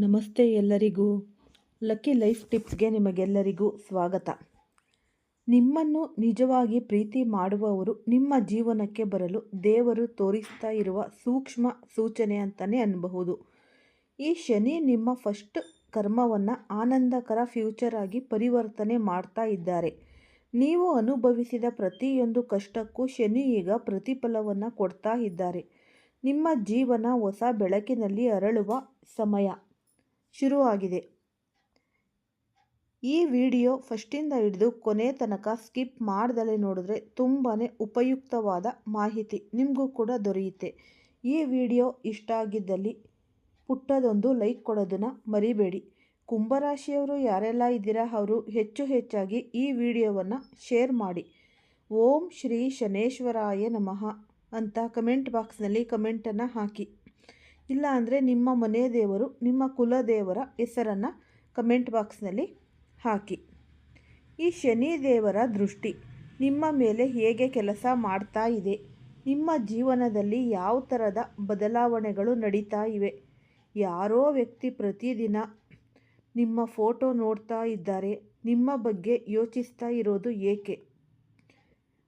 ನಮಸ್ತೆ ಎಲ್ಲರಿಗೂ. Lucky life ಟಿಪ್ಸ್ಗೆ ನಿಮಗೆಲ್ಲರಿಗೂ ಸ್ವಾಗತ. ನಿಮ್ಮನ್ನು ನಿಜವಾಗಿ ಪ್ರೀತಿ ಮಾಡುವವರು ನಿಮ್ಮ ಜೀವನಕ್ಕೆ ಬರಲು ದೇವರು ತೋರಿಸ್ತಾ ಇರುವ ಸೂಕ್ಷ್ಮ ಸೂಚನೆ ಅಂತಲೇ ಅನ್ನಬಹುದು ಈ ಶನಿ ನಿಮ್ಮ ಫಸ್ಟ್ ಕರ್ಮವನ್ನು ಆನಂದಕರ ಫ್ಯೂಚರ್ ಆಗಿ ಪರಿವರ್ತನೆ ಮಾಡ್ತಾ ಇದ್ದಾರೆ. ನೀವು ಅನುಭವಿಸಿದ ಪ್ರತಿಯೊಂದು ಕಷ್ಟಕ್ಕೂ ಶನಿ ಈಗ ಪ್ರತಿಫಲವನ್ನು ಕೊಡ್ತಾ ಇದ್ದಾರೆ. ನಿಮ್ಮ ಜೀವನ ಹೊಸ ಬೆಳಕಿನಲ್ಲಿ ಅರಳುವ ಸಮಯ. ಶುರುವಾಗಿದೆ. ಈ ವಿಡಿಯೋ ಫಸ್ಟಿಂದ ಹಿಡಿದು ಕೊನೆ ತನಕ ಸ್ಕಿಪ್ ಮಾಡ್ದಲೇ ನೋಡಿದ್ರೆ ತುಂಬಾ ಉಪಯುಕ್ತವಾದ ಮಾಹಿತಿ ನಿಮಗೂ ಕೂಡ ದೊರೆಯುತ್ತೆ. ಈ ವಿಡಿಯೋ ಇಷ್ಟ ಆಗಿದ್ದಲ್ಲಿ ಪುಟ್ಟದೊಂದು ಲೈಕ್ ಕೊಡೋದನ್ನು ಮರಿಬೇಡಿ. ಕುಂಭರಾಶಿಯವರು ಯಾರೆಲ್ಲ ಇದ್ದೀರಾ ಅವರು ಹೆಚ್ಚು ಹೆಚ್ಚಾಗಿ ಈ ವಿಡಿಯೋವನ್ನು ಶೇರ್ ಮಾಡಿ. ಓಂ ಶ್ರೀ ಶನೇಶ್ವರಾಯ ನಮಃ ಅಂತ ಕಮೆಂಟ್ ಬಾಕ್ಸ್ನಲ್ಲಿ ಕಮೆಂಟನ್ನು ಹಾಕಿ. ಇಲ್ಲ ಅಂದರೆ ನಿಮ್ಮ ಮನೆ ದೇವರು, ನಿಮ್ಮ ಕುಲದೇವರ ಹೆಸರನ್ನು ಕಮೆಂಟ್ ಬಾಕ್ಸ್ನಲ್ಲಿ ಹಾಕಿ. ಈ ಶನಿ ದೇವರ ದೃಷ್ಟಿ, ನಿಮ್ಮ ಮೇಲೆ ಹೇಗೆ ಕೆಲಸ ಮಾಡ್ತಾ ಇದೆ, ನಿಮ್ಮ ಜೀವನದಲ್ಲಿ ಯಾವ ಥರದ ಬದಲಾವಣೆಗಳು ನಡೀತಾ ಇವೆ, ಯಾರೋ ವ್ಯಕ್ತಿ ಪ್ರತಿದಿನ ನಿಮ್ಮ ಫೋಟೋ ನೋಡ್ತಾ ಇದ್ದಾರೆ, ನಿಮ್ಮ ಬಗ್ಗೆ ಯೋಚಿಸ್ತಾ ಇರೋದು ಏಕೆ?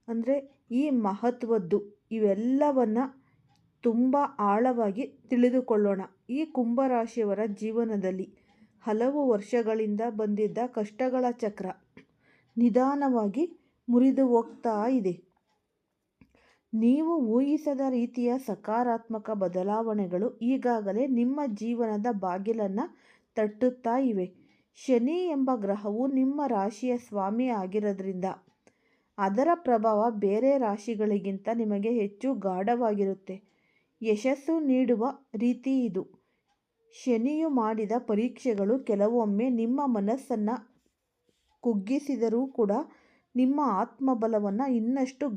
ಅಂದರೆ ಈ ಮಹತ್ವದ್ದು ಇವೆಲ್ಲವನ್ನು ತುಂಬ ಆಳವಾಗಿ ತಿಳಿದುಕೊಳ್ಳೋಣ. ಈ ಕುಂಭರಾಶಿಯವರ ಜೀವನದಲ್ಲಿ ಹಲವು ವರ್ಷಗಳಿಂದ ಬಂದಿದ್ದ ಕಷ್ಟಗಳ ಚಕ್ರ ನಿಧಾನವಾಗಿ ಮುರಿದು ಹೋಗ್ತಾ ಇದೆ. ನೀವು ಊಹಿಸದ ರೀತಿಯ ಸಕಾರಾತ್ಮಕ ಬದಲಾವಣೆಗಳು ಈಗಾಗಲೇ ನಿಮ್ಮ ಜೀವನದ ಬಾಗಿಲನ್ನು ತಟ್ಟುತ್ತಾ ಇವೆ. ಶನಿ ಎಂಬ ಗ್ರಹವು ನಿಮ್ಮ ರಾಶಿಯ ಸ್ವಾಮಿ ಆಗಿರೋದ್ರಿಂದ ಅದರ ಪ್ರಭಾವ ಬೇರೆ ರಾಶಿಗಳಿಗಿಂತ ನಿಮಗೆ ಹೆಚ್ಚು ಗಾಢವಾಗಿರುತ್ತೆ. ಯಶಸ್ಸು ನೀಡುವ ರೀತಿ ಇದು. ಶನಿಯು ಮಾಡಿದ ಪರೀಕ್ಷೆಗಳು ಕೆಲವೊಮ್ಮೆ ನಿಮ್ಮ ಮನಸ್ಸನ್ನು ಕುಗ್ಗಿಸಿದರೂ ಕೂಡ ನಿಮ್ಮ ಆತ್ಮಬಲವನ್ನು ಇನ್ನಷ್ಟು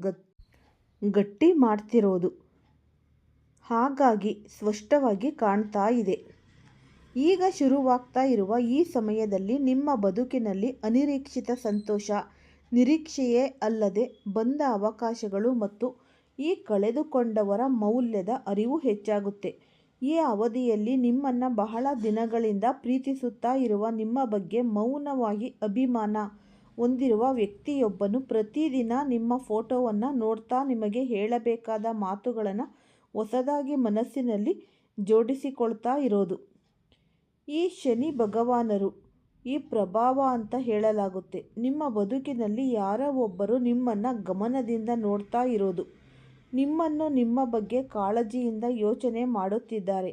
ಗಟ್ಟಿ ಮಾಡ್ತಿರೋದು. ಹಾಗಾಗಿ ಸ್ಪಷ್ಟವಾಗಿ ಕಾಣ್ತಾ ಇದೆ. ಈಗ ಶುರುವಾಗ್ತಾ ಇರುವ ಈ ಸಮಯದಲ್ಲಿ ನಿಮ್ಮ ಬದುಕಿನಲ್ಲಿ ಅನಿರೀಕ್ಷಿತ ಸಂತೋಷ, ನಿರೀಕ್ಷೆಯೇ ಅಲ್ಲದೆ ಬಂದ ಅವಕಾಶಗಳು ಮತ್ತು ಈ ಕಳೆದುಕೊಂಡವರ ಮೌಲ್ಯದ ಅರಿವು ಹೆಚ್ಚಾಗುತ್ತೆ. ಈ ಅವಧಿಯಲ್ಲಿ ನಿಮ್ಮನ್ನು ಬಹಳ ದಿನಗಳಿಂದ ಪ್ರೀತಿಸುತ್ತಾ ಇರುವ ನಿಮ್ಮ ಬಗ್ಗೆ ಮೌನವಾಗಿ ಅಭಿಮಾನ ಹೊಂದಿರುವ ವ್ಯಕ್ತಿಯೊಬ್ಬನು ಪ್ರತಿದಿನ ನಿಮ್ಮ ಫೋಟೋವನ್ನು ನೋಡ್ತಾ ನಿಮಗೆ ಹೇಳಬೇಕಾದ ಮಾತುಗಳನ್ನು ಹೊಸದಾಗಿ ಮನಸ್ಸಿನಲ್ಲಿ ಜೋಡಿಸಿಕೊಳ್ತಾ ಇರೋದು. ಈ ಶನಿ ಭಗವಾನರು, ಈ ಪ್ರಭಾವ ಅಂತ ಹೇಳಲಾಗುತ್ತೆ. ನಿಮ್ಮ ಬದುಕಿನಲ್ಲಿ ಯಾರೋ ಒಬ್ಬರು ನಿಮ್ಮನ್ನು ಗಮನದಿಂದ ನೋಡ್ತಾ ಇರೋದು. ನಿಮ್ಮನ್ನು ನಿಮ್ಮ ಬಗ್ಗೆ ಕಾಳಜಿಯಿಂದ ಯೋಚನೆ ಮಾಡುತ್ತಿದ್ದಾರೆ.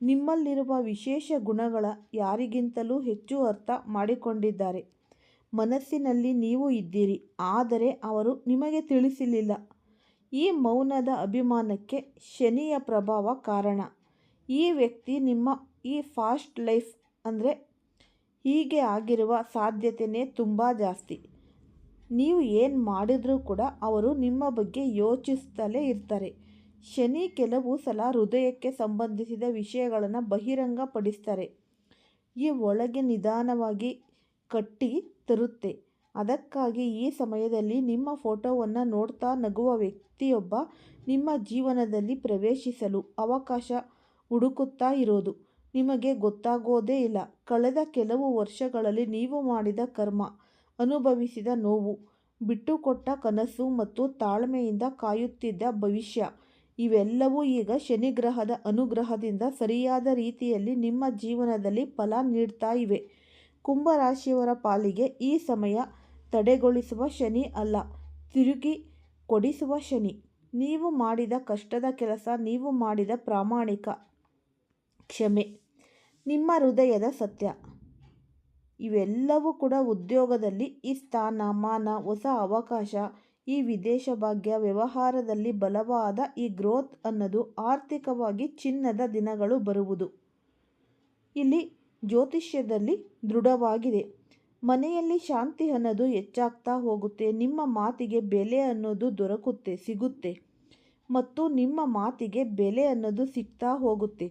ನಿಮ್ಮಲ್ಲಿರುವ ವಿಶೇಷ ಗುಣಗಳ ಯಾರಿಗಿಂತಲೂ ಹೆಚ್ಚು ಅರ್ಥ ಮಾಡಿಕೊಂಡಿದ್ದಾರೆ. ಮನಸ್ಸಿನಲ್ಲಿ ನೀವು ಇದ್ದೀರಿ, ಆದರೆ ಅವರು ನಿಮಗೆ ತಿಳಿಸಲಿಲ್ಲ. ಈ ಮೌನದ ಅಭಿಮಾನಕ್ಕೆ ಶನಿಯ ಪ್ರಭಾವ ಕಾರಣ. ಈ ವ್ಯಕ್ತಿ ನಿಮ್ಮ ಈ ಫಾಸ್ಟ್ ಲೈಫ್ ಅಂದರೆ ಹೀಗೆ ಆಗಿರುವ ಸಾಧ್ಯತೆಯೇ ತುಂಬ ಜಾಸ್ತಿ. ನೀವು ಏನು ಮಾಡಿದರೂ ಕೂಡ ಅವರು ನಿಮ್ಮ ಬಗ್ಗೆ ಯೋಚಿಸ್ತಲೇ ಇರ್ತಾರೆ. ಶನಿ ಕೆಲವು ಸಲ ಹೃದಯಕ್ಕೆ ಸಂಬಂಧಿಸಿದ ವಿಷಯಗಳನ್ನು ಬಹಿರಂಗಪಡಿಸ್ತಾರೆ. ಈ ಒಳಗೆ ನಿಧಾನವಾಗಿ ಕಟ್ಟಿ ತರುತ್ತೆ. ಅದಕ್ಕಾಗಿ ಈ ಸಮಯದಲ್ಲಿ ನಿಮ್ಮ ಫೋಟೋವನ್ನು ನೋಡ್ತಾ ನಗುವ ವ್ಯಕ್ತಿಯೊಬ್ಬ ನಿಮ್ಮ ಜೀವನದಲ್ಲಿ ಪ್ರವೇಶಿಸಲು ಅವಕಾಶ ಹುಡುಕುತ್ತಾ ಇರೋದು. ನಿಮಗೆ ಗೊತ್ತಾಗೋದೇ ಇಲ್ಲ. ಕಳೆದ ಕೆಲವು ವರ್ಷಗಳಲ್ಲಿ ನೀವು ಮಾಡಿದ ಕರ್ಮ ಅನುಭವಿಸಿದ ನೋವು. ಬಿಟ್ಟುಕೊಟ್ಟ ಕನಸು ಮತ್ತು ತಾಳ್ಮೆಯಿಂದ ಕಾಯುತ್ತಿದ್ದ ಭವಿಷ್ಯ. ಇವೆಲ್ಲವೂ ಈಗ ಶನಿಗ್ರಹದ ಅನುಗ್ರಹದಿಂದ ಸರಿಯಾದ ರೀತಿಯಲ್ಲಿ ನಿಮ್ಮ ಜೀವನದಲ್ಲಿ ಫಲ ನೀಡ್ತಾ ಇವೆ. ಕುಂಭರಾಶಿಯವರ ಪಾಲಿಗೆ ಈ ಸಮಯ ತಡೆಗೊಳಿಸುವ ಶನಿ ಅಲ್ಲ, ತಿರುಗಿ ಕೊಡಿಸುವ ಶನಿ. ನೀವು ಮಾಡಿದ ಕಷ್ಟದ ಕೆಲಸ, ನೀವು ಮಾಡಿದ ಪ್ರಾಮಾಣಿಕ ಕ್ಷಮೆ. ನಿಮ್ಮ ಹೃದಯದ ಸತ್ಯ. ಇವೆಲ್ಲವೂ ಕೂಡ ಉದ್ಯೋಗದಲ್ಲಿ ಈ ಸ್ಥಾನ ಮಾನ ಹೊಸ ಅವಕಾಶ, ಈ ವಿದೇಶ ಭಾಗ್ಯ ವ್ಯವಹಾರದಲ್ಲಿ ಬಲವಾದ ಈ ಗ್ರೋತ್ ಅನ್ನೋದು ಆರ್ಥಿಕವಾಗಿ ಚಿನ್ನದ ದಿನಗಳು ಬರುವುದು. ಇಲ್ಲಿ ಜ್ಯೋತಿಷ್ಯದಲ್ಲಿ ದೃಢವಾಗಿದೆ. ಮನೆಯಲ್ಲಿ ಶಾಂತಿ ಅನ್ನೋದು ಹೆಚ್ಚಾಗ್ತಾ ಹೋಗುತ್ತೆ. ನಿಮ್ಮ ಮಾತಿಗೆ ಬೆಲೆ ಅನ್ನೋದು ದೊರಕುತ್ತೆ, ಸಿಗುತ್ತೆ. ಮತ್ತು ನಿಮ್ಮ ಮಾತಿಗೆ ಬೆಲೆ ಅನ್ನೋದು ಸಿಗ್ತಾ ಹೋಗುತ್ತೆ.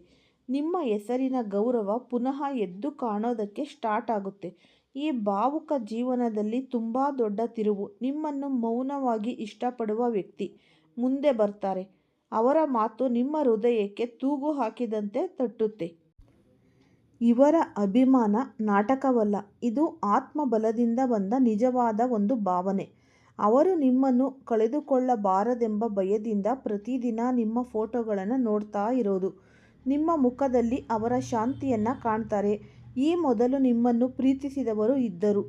ನಿಮ್ಮ ಹೆಸರಿನ ಗೌರವ ಪುನಃ ಎದ್ದು ಕಾಣೋದಕ್ಕೆ ಸ್ಟಾರ್ಟ್ ಆಗುತ್ತೆ. ಈ ಭಾವುಕ ಜೀವನದಲ್ಲಿ ತುಂಬ ದೊಡ್ಡ ತಿರುವು. ನಿಮ್ಮನ್ನು ಮೌನವಾಗಿ ಇಷ್ಟಪಡುವ ವ್ಯಕ್ತಿ ಮುಂದೆ ಬರ್ತಾರೆ. ಅವರ ಮಾತು ನಿಮ್ಮ ಹೃದಯಕ್ಕೆ ತೂಗು ಹಾಕಿದಂತೆ ತಟ್ಟುತ್ತೆ. ಇವರ ಅಭಿಮಾನ ನಾಟಕವಲ್ಲ, ಇದು ಆತ್ಮಬಲದಿಂದ ಬಂದ ನಿಜವಾದ ಒಂದು ಭಾವನೆ. ಅವರು ನಿಮ್ಮನ್ನು ಕಳೆದುಕೊಳ್ಳಬಾರದೆಂಬ ಭಯದಿಂದ ಪ್ರತಿದಿನ ನಿಮ್ಮ ಫೋಟೋಗಳನ್ನು ನೋಡ್ತಾ ಇರೋದು. ನಿಮ್ಮ ಮುಖದಲ್ಲಿ ಅವರ ಶಾಂತಿಯನ್ನು ಕಾಣ್ತಾರೆ. ಈ ಮೊದಲು ನಿಮ್ಮನ್ನು ಪ್ರೀತಿಸಿದವರು ಇದ್ದರು.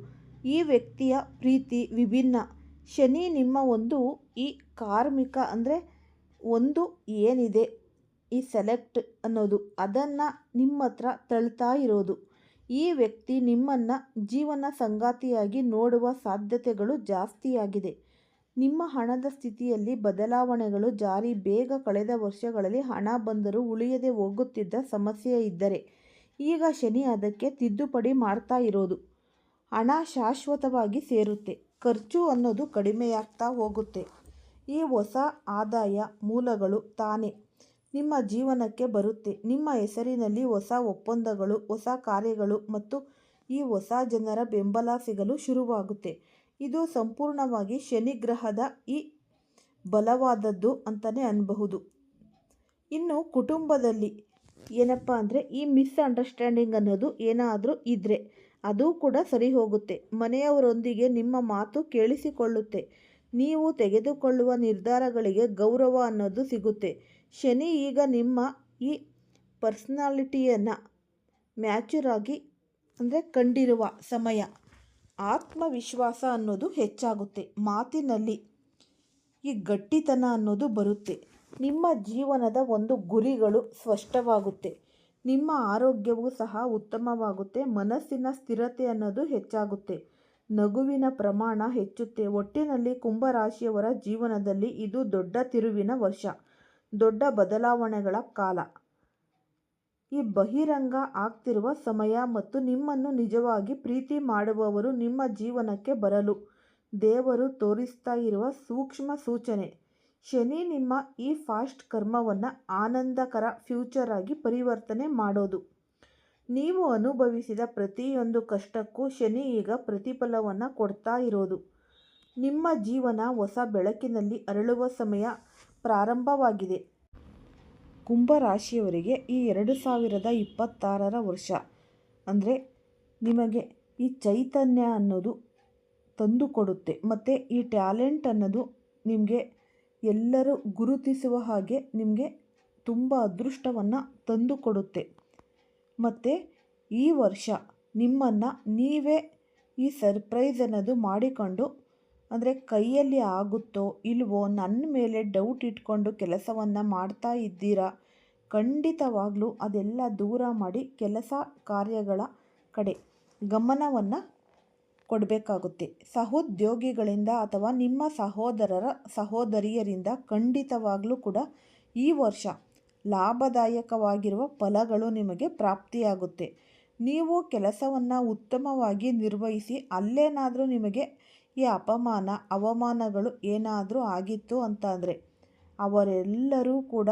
ಈ ವ್ಯಕ್ತಿಯ ಪ್ರೀತಿ ವಿಭಿನ್ನ. ಶನಿ ನಿಮ್ಮ ಒಂದು ಈ ಕಾರ್ಮಿಕ ಅಂದರೆ ಒಂದು ಏನಿದೆ? ಈ ಸೆಲೆಕ್ಟ್ ಅನ್ನೋದು. ಅದನ್ನು ನಿಮ್ಮ ಹತ್ರ ತಳ್ತಾ ಇರೋದು. ಈ ವ್ಯಕ್ತಿ ನಿಮ್ಮನ್ನು ಜೀವನ ಸಂಗಾತಿಯಾಗಿ ನೋಡುವ ಸಾಧ್ಯತೆಗಳು ಜಾಸ್ತಿಯಾಗಿದೆ. ನಿಮ್ಮ ಹಣದ ಸ್ಥಿತಿಯಲ್ಲಿ ಬದಲಾವಣೆಗಳು ಜಾರಿ. ಬೇಗ ಕಳೆದ ವರ್ಷಗಳಲ್ಲಿ ಹಣ ಬಂದರೂ ಉಳಿಯದೆ ಹೋಗುತ್ತಿದ್ದ ಸಮಸ್ಯೆ ಇದ್ದರೆ ಈಗ ಶನಿ ಅದಕ್ಕೆ ತಿದ್ದುಪಡಿ ಮಾಡ್ತಾ ಇರೋದು. ಹಣ ಶಾಶ್ವತವಾಗಿ ಸೇರುತ್ತೆ. ಖರ್ಚು ಅನ್ನೋದು ಕಡಿಮೆಯಾಗ್ತಾ ಹೋಗುತ್ತೆ. ಈ ಹೊಸ ಆದಾಯ ಮೂಲಗಳು ತಾನೇ ನಿಮ್ಮ ಜೀವನಕ್ಕೆ ಬರುತ್ತೆ. ನಿಮ್ಮ ಹೆಸರಿನಲ್ಲಿ ಹೊಸ ಒಪ್ಪಂದಗಳು, ಹೊಸ ಕಾರ್ಯಗಳು ಮತ್ತು ಈ ಹೊಸ ಜನರ ಬೆಂಬಲ ಸಿಗಲು ಶುರುವಾಗುತ್ತೆ. ಇದು ಸಂಪೂರ್ಣವಾಗಿ ಶನಿ ಗ್ರಹದ ಈ ಬಲವಾದದ್ದು ಅಂತಲೇ ಅನ್ನಬಹುದು ಇನ್ನು ಕುಟುಂಬದಲ್ಲಿ ಏನಪ್ಪ ಅಂದರೆ ಈ ಮಿಸ್ ಅಂಡರ್ಸ್ಟ್ಯಾಂಡಿಂಗ್ ಅನ್ನೋದು ಏನಾದರೂ ಇದ್ದರೆ ಅದು ಕೂಡ ಸರಿ ಹೋಗುತ್ತೆ. ಮನೆಯವರೊಂದಿಗೆ ನಿಮ್ಮ ಮಾತು ಕೇಳಿಸಿಕೊಳ್ಳುತ್ತೆ. ನೀವು ತೆಗೆದುಕೊಳ್ಳುವ ನಿರ್ಧಾರಗಳಿಗೆ ಗೌರವ ಅನ್ನೋದು ಸಿಗುತ್ತೆ. ಶನಿ ಈಗ ನಿಮ್ಮ ಈ ಪರ್ಸ್ನಾಲಿಟಿಯನ್ನು ಮ್ಯಾಚುರಾಗಿ ಅಂದರೆ ಕಂಡಿರುವ ಸಮಯ. ಆತ್ಮವಿಶ್ವಾಸ ಅನ್ನೋದು ಹೆಚ್ಚಾಗುತ್ತೆ. ಮಾತಿನಲ್ಲಿ ಈ ಗಟ್ಟಿತನ ಅನ್ನೋದು ಬರುತ್ತೆ. ನಿಮ್ಮ ಜೀವನದ ಒಂದು ಗುರಿಗಳು ಸ್ಪಷ್ಟವಾಗುತ್ತೆ. ನಿಮ್ಮ ಆರೋಗ್ಯವೂ ಸಹ ಉತ್ತಮವಾಗುತ್ತೆ. ಮನಸ್ಸಿನ ಸ್ಥಿರತೆ ಅನ್ನೋದು ಹೆಚ್ಚಾಗುತ್ತೆ. ನಗುವಿನ ಪ್ರಮಾಣ ಹೆಚ್ಚುತ್ತೆ. ಒಟ್ಟಿನಲ್ಲಿ ಕುಂಭರಾಶಿಯವರ ಜೀವನದಲ್ಲಿ ಇದು ದೊಡ್ಡ ತಿರುವಿನ ವರ್ಷ. ದೊಡ್ಡ ಬದಲಾವಣೆಗಳ ಕಾಲ. ಈ ಬಹಿರಂಗ ಆಗ್ತಿರುವ ಸಮಯ ಮತ್ತು ನಿಮ್ಮನ್ನು ನಿಜವಾಗಿ ಪ್ರೀತಿ ಮಾಡುವವರು ನಿಮ್ಮ ಜೀವನಕ್ಕೆ ಬರಲು ದೇವರು ತೋರಿಸ್ತಾ ಇರುವ ಸೂಕ್ಷ್ಮ ಸೂಚನೆ. ಶನಿ ನಿಮ್ಮ ಈ ಫಾಸ್ಟ್ ಕರ್ಮವನ್ನು ಆನಂದಕರ ಫ್ಯೂಚರ್ ಆಗಿ ಪರಿವರ್ತನೆ ಮಾಡೋದು. ನೀವು ಅನುಭವಿಸಿದ ಪ್ರತಿಯೊಂದು ಕಷ್ಟಕ್ಕೂ ಶನಿ ಈಗ ಪ್ರತಿಫಲವನ್ನು ಕೊಡ್ತಾ ಇರೋದು. ನಿಮ್ಮ ಜೀವನ ಹೊಸ ಬೆಳಕಿನಲ್ಲಿ ಅರಳುವ ಸಮಯ ಪ್ರಾರಂಭವಾಗಿದೆ. ಕುಂಭರಾಶಿಯವರಿಗೆ ಈ ಎರಡು ಸಾವಿರದ ಇಪ್ಪತ್ತಾರರ ವರ್ಷ. ಅಂದರೆ ನಿಮಗೆ ಈ ಚೈತನ್ಯ ಅನ್ನೋದು ತಂದುಕೊಡುತ್ತೆ. ಮತ್ತು ಈ ಟ್ಯಾಲೆಂಟ್ ಅನ್ನೋದು ನಿಮಗೆ ಎಲ್ಲರೂ ಗುರುತಿಸುವ ಹಾಗೆ ನಿಮಗೆ ತುಂಬ ಅದೃಷ್ಟವನ್ನು ತಂದುಕೊಡುತ್ತೆ. ಮತ್ತು ಈ ವರ್ಷ ನಿಮ್ಮನ್ನು ನೀವೇ ಈ ಸರ್ಪ್ರೈಸ್ ಅನ್ನೋದು ಮಾಡಿಕೊಂಡು ಅಂದರೆ ಕೈಯಲ್ಲಿ ಆಗುತ್ತೋ ಇಲ್ವೋ ನನ್ನ ಮೇಲೆ ಡೌಟ್ ಇಟ್ಕೊಂಡು ಕೆಲಸವನ್ನು ಮಾಡ್ತಾ ಇದ್ದೀರಾ? ಖಂಡಿತವಾಗ್ಲೂ ಅದೆಲ್ಲ ದೂರ ಮಾಡಿ ಕೆಲಸ ಕಾರ್ಯಗಳ ಕಡೆ ಗಮನವನ್ನು ಕೊಡಬೇಕಾಗುತ್ತೆ. ಸಹೋದ್ಯೋಗಿಗಳಿಂದ ಅಥವಾ ನಿಮ್ಮ ಸಹೋದರರ, ಸಹೋದರಿಯರಿಂದ ಖಂಡಿತವಾಗಲೂ ಕೂಡ ಈ ವರ್ಷ ಲಾಭದಾಯಕವಾಗಿರುವ ಫಲಗಳು ನಿಮಗೆ ಪ್ರಾಪ್ತಿಯಾಗುತ್ತೆ. ನೀವು ಕೆಲಸವನ್ನು ಉತ್ತಮವಾಗಿ ನಿರ್ವಹಿಸಿ ಅಲ್ಲೇನಾದರೂ ನಿಮಗೆ ಈ ಅಪಮಾನ, ಅವಮಾನಗಳು ಏನಾದರೂ ಆಗಿತ್ತು ಅಂತಂದರೆ ಅವರೆಲ್ಲರೂ ಕೂಡ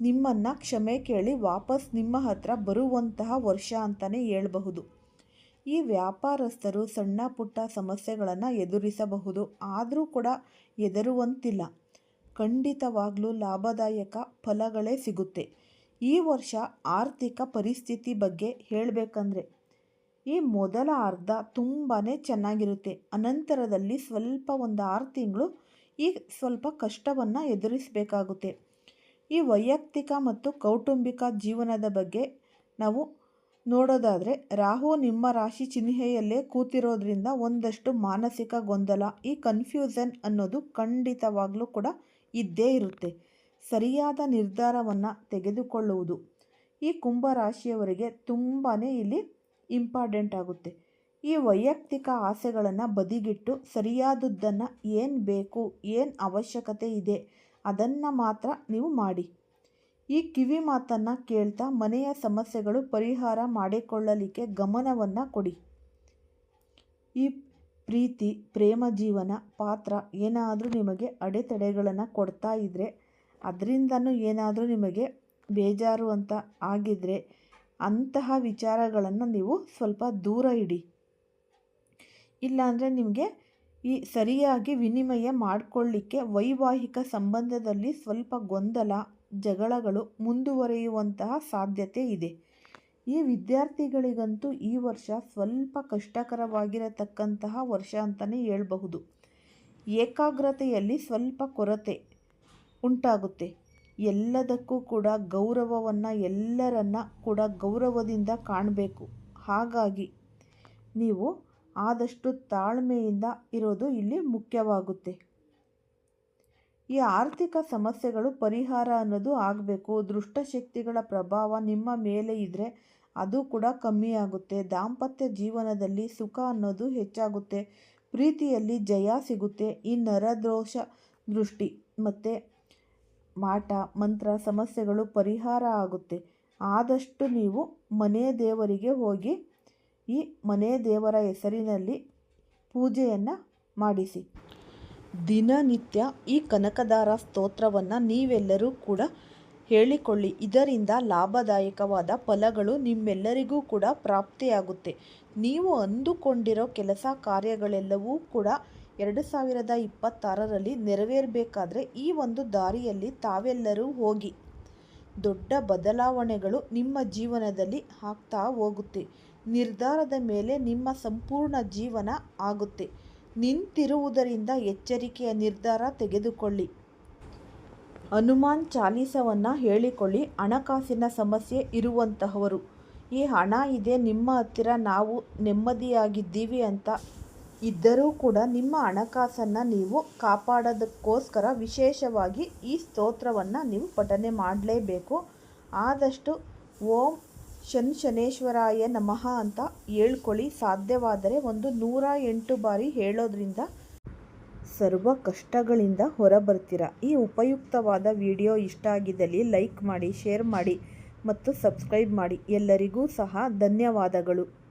ನಿಮ್ಮನ್ನು ಕ್ಷಮೆ ಕೇಳಿ ವಾಪಸ್ ನಿಮ್ಮ ಹತ್ರ ಬರುವಂತಹ ವರ್ಷ ಅಂತಲೇ ಹೇಳಬಹುದು. ಈ ವ್ಯಾಪಾರಸ್ಥರು ಸಣ್ಣ ಪುಟ್ಟ ಸಮಸ್ಯೆಗಳನ್ನು ಎದುರಿಸಬಹುದು, ಆದರೂ ಕೂಡ ಎದುರುವಂತಿಲ್ಲ ಖಂಡಿತವಾಗಲೂ ಲಾಭದಾಯಕ ಫಲಗಳೇ ಸಿಗುತ್ತೆ. ಈ ವರ್ಷ ಆರ್ಥಿಕ ಪರಿಸ್ಥಿತಿ ಬಗ್ಗೆ ಹೇಳಬೇಕಂದ್ರೆ ಈ ಮೊದಲ ಅರ್ಧ ತುಂಬಾ ಚೆನ್ನಾಗಿರುತ್ತೆ. ಅನಂತರದಲ್ಲಿ ಸ್ವಲ್ಪ ಒಂದು ಆರು ತಿಂಗಳು ಈ ಸ್ವಲ್ಪ ಕಷ್ಟವನ್ನು ಎದುರಿಸಬೇಕಾಗುತ್ತೆ. ಈ ವೈಯಕ್ತಿಕ ಮತ್ತು ಕೌಟುಂಬಿಕ ಜೀವನದ ಬಗ್ಗೆ ನಾವು ನೋಡೋದಾದರೆ, ರಾಹು ನಿಮ್ಮ ರಾಶಿ ಚಿಹ್ನೆಯಲ್ಲೇ ಕೂತಿರೋದ್ರಿಂದ ಒಂದಷ್ಟು ಮಾನಸಿಕ ಗೊಂದಲ, ಈ ಕನ್ಫ್ಯೂಸನ್ ಅನ್ನೋದು ಖಂಡಿತವಾಗಲೂ ಕೂಡ ಇದ್ದೇ ಇರುತ್ತೆ. ಸರಿಯಾದ ನಿರ್ಧಾರವನ್ನು ತೆಗೆದುಕೊಳ್ಳುವುದು. ಈ ಕುಂಭ ರಾಶಿಯವರಿಗೆ ತುಂಬಾ ಇಲ್ಲಿ ಇಂಪಾರ್ಟೆಂಟ್ ಆಗುತ್ತೆ. ಈ ವೈಯಕ್ತಿಕ ಆಸೆಗಳನ್ನು ಬದಿಗಿಟ್ಟು ಸರಿಯಾದದ್ದನ್ನು ಏನು ಬೇಕು, ಏನು ಅವಶ್ಯಕತೆ ಇದೆ ಅದನ್ನು ಮಾತ್ರ ನೀವು ಮಾಡಿ. ಈ ಕಿವಿ ಮಾತನ್ನು ಕೇಳ್ತಾ ಮನೆಯ ಸಮಸ್ಯೆಗಳು ಪರಿಹಾರ ಮಾಡಿಕೊಳ್ಳಲಿಕ್ಕೆ ಗಮನವನ್ನು ಕೊಡಿ. ಈ ಪ್ರೀತಿ, ಪ್ರೇಮ ಜೀವನ ಪಾತ್ರ ಏನಾದರೂ ನಿಮಗೆ ಅಡೆತಡೆಗಳನ್ನು ಕೊಡ್ತಾ ಇದ್ದರೆ ಅದರಿಂದನೂ ಏನಾದರೂ ನಿಮಗೆ ಬೇಜಾರು ಅಂತ ಆಗಿದ್ದರೆ ಅಂತಹ ವಿಚಾರಗಳನ್ನು ನೀವು ಸ್ವಲ್ಪ ದೂರ ಇಡಿ. ಇಲ್ಲಾಂದರೆ ನಿಮಗೆ ಈ ಸರಿಯಾಗಿ ವಿನಿಮಯ ಮಾಡಿಕೊಳ್ಳಿಕ್ಕೆ ವೈವಾಹಿಕ ಸಂಬಂಧದಲ್ಲಿ ಸ್ವಲ್ಪ ಗೊಂದಲ, ಜಗಳಗಳು ಮುಂದುವರಿಯುವಂತಹ ಸಾಧ್ಯತೆ ಇದೆ. ಈ ವಿದ್ಯಾರ್ಥಿಗಳಿಗಂತೂ ಈ ವರ್ಷ ಸ್ವಲ್ಪ ಕಷ್ಟಕರವಾಗಿರತಕ್ಕಂತಹ ವರ್ಷ ಅಂತಲೇ ಹೇಳ್ಬಹುದು. ಏಕಾಗ್ರತೆಯಲ್ಲಿ ಸ್ವಲ್ಪ ಕೊರತೆ ಉಂಟಾಗುತ್ತೆ. ಎಲ್ಲದಕ್ಕೂ ಕೂಡ ಗೌರವವನ್ನು ಎಲ್ಲರನ್ನ ಕೂಡ ಗೌರವದಿಂದ ಕಾಣಬೇಕು. ಹಾಗಾಗಿ ನೀವು ಆದಷ್ಟು ತಾಳ್ಮೆಯಿಂದ ಇರೋದು ಇಲ್ಲಿ ಮುಖ್ಯವಾಗುತ್ತೆ. ಈ ಆರ್ಥಿಕ ಸಮಸ್ಯೆಗಳು ಪರಿಹಾರ ಅನ್ನೋದು ಆಗಬೇಕು. ದುಷ್ಟಶಕ್ತಿಗಳ ಪ್ರಭಾವ ನಿಮ್ಮ ಮೇಲೆ ಇದ್ದರೆ ಅದು ಕೂಡ ಕಮ್ಮಿ ಆಗುತ್ತೆ. ದಾಂಪತ್ಯ ಜೀವನದಲ್ಲಿ ಸುಖ ಅನ್ನೋದು ಹೆಚ್ಚಾಗುತ್ತೆ. ಪ್ರೀತಿಯಲ್ಲಿ ಜಯ ಸಿಗುತ್ತೆ. ಈ ನರದೋಷ ದೃಷ್ಟಿ ಮತ್ತು ಮಾಟ, ಮಂತ್ರ, ಸಮಸ್ಯೆಗಳು ಪರಿಹಾರ ಆಗುತ್ತೆ. ಆದಷ್ಟು ನೀವು ಮನೆ ದೇವರಿಗೆ ಹೋಗಿ ಈ ಮನೆ ದೇವರ ಹೆಸರಿನಲ್ಲಿ ಪೂಜೆಯನ್ನು ಮಾಡಿಸಿ. ದಿನನಿತ್ಯ ಈ ಕನಕದಾರ ಸ್ತೋತ್ರವನ್ನು ನೀವೆಲ್ಲರೂ ಕೂಡ ಹೇಳಿಕೊಳ್ಳಿ. ಇದರಿಂದ ಲಾಭದಾಯಕವಾದ ಫಲಗಳು ನಿಮ್ಮೆಲ್ಲರಿಗೂ ಕೂಡ ಪ್ರಾಪ್ತಿಯಾಗುತ್ತೆ. ನೀವು ಅಂದುಕೊಂಡಿರೋ ಕೆಲಸ ಕಾರ್ಯಗಳೆಲ್ಲವೂ ಕೂಡ ಎರಡು ಸಾವಿರದ ಇಪ್ಪತ್ತಾರರಲ್ಲಿ ನೆರವೇರಬೇಕಾದ್ರೆ ಈ ಒಂದು ದಾರಿಯಲ್ಲಿ ತಾವೆಲ್ಲರೂ ಹೋಗಿ. ದೊಡ್ಡ ಬದಲಾವಣೆಗಳು ನಿಮ್ಮ ಜೀವನದಲ್ಲಿ ಆಗ್ತಾ ಹೋಗುತ್ತೆ. ನಿರ್ಧಾರದ ಮೇಲೆ ನಿಮ್ಮ ಸಂಪೂರ್ಣ ಜೀವನ ಆಗುತ್ತೆ. ನಿಂತಿರುವುದರಿಂದ ಎಚ್ಚರಿಕೆಯ ನಿರ್ಧಾರ ತೆಗೆದುಕೊಳ್ಳಿ. ಹನುಮಾನ್ ಚಾಲೀಸವನ್ನು ಹೇಳಿಕೊಳ್ಳಿ. ಹಣಕಾಸಿನ ಸಮಸ್ಯೆ ಇರುವಂತಹವರು. ಈ ಹಣ ಇದೆ, ನಿಮ್ಮ ಹತ್ತಿರ ನಾವು ನೆಮ್ಮದಿಯಾಗಿದ್ದೀವಿ ಅಂತ ಇದ್ದರೂ ಕೂಡ ನಿಮ್ಮ ಹಣಕಾಸನ್ನು ನೀವು ಕಾಪಾಡೋದಕ್ಕೋಸ್ಕರ ವಿಶೇಷವಾಗಿ ಈ ಸ್ತೋತ್ರವನ್ನು ನೀವು ಪಠನೆ ಮಾಡಲೇಬೇಕು. ಆದಷ್ಟು ಓಂ ಶನ್ ಶನೇಶ್ವರಾಯ ನಮಃ ಅಂತ ಹೇಳ್ಕೊಳ್ಳಿ. ಸಾಧ್ಯವಾದರೆ ಒಂದು ನೂರ ಎಂಟು ಬಾರಿ ಹೇಳೋದ್ರಿಂದ ಸರ್ವ ಕಷ್ಟಗಳಿಂದ ಹೊರಬರ್ತೀರ. ಈ ಉಪಯುಕ್ತವಾದ ವಿಡಿಯೋ ಇಷ್ಟ ಆಗಿದ್ದಲ್ಲಿ ಲೈಕ್ ಮಾಡಿ, ಶೇರ್ ಮಾಡಿ ಮತ್ತು ಸಬ್ಸ್ಕ್ರೈಬ್ ಮಾಡಿ. ಎಲ್ಲರಿಗೂ ಸಹ ಧನ್ಯವಾದಗಳು.